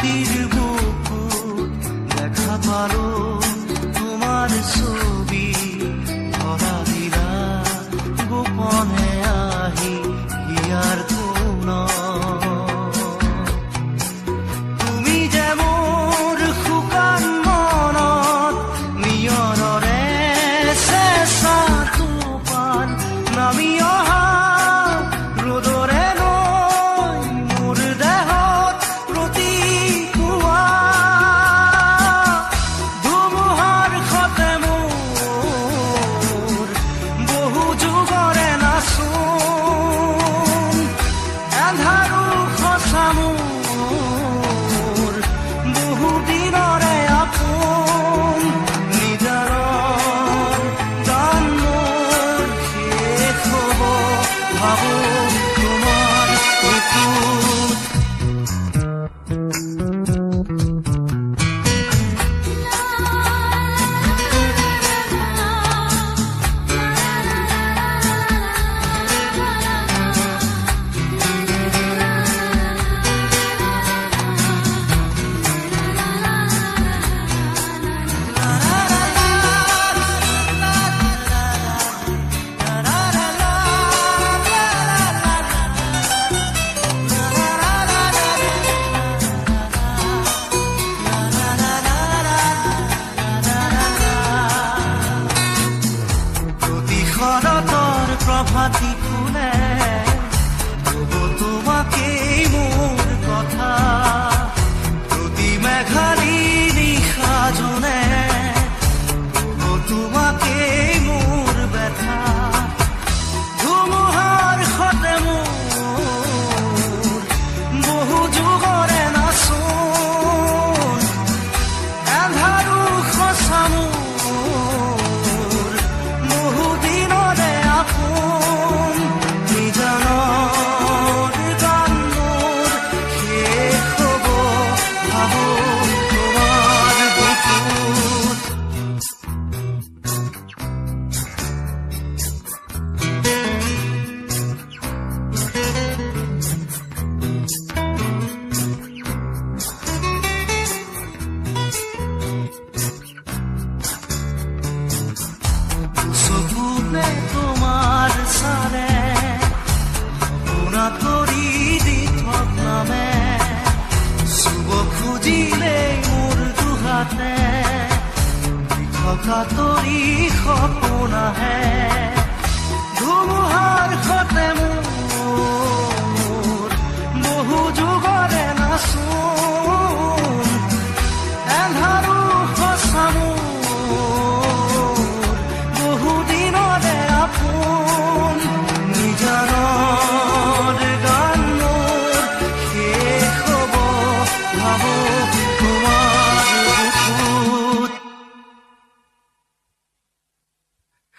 திருவு শরতর প্রভাতি ফুলে। হাতে। থকা তৰি সপোন আহে। ধুমুহাৰ সতে মোৰ বহু যুগৰে নাচোঁ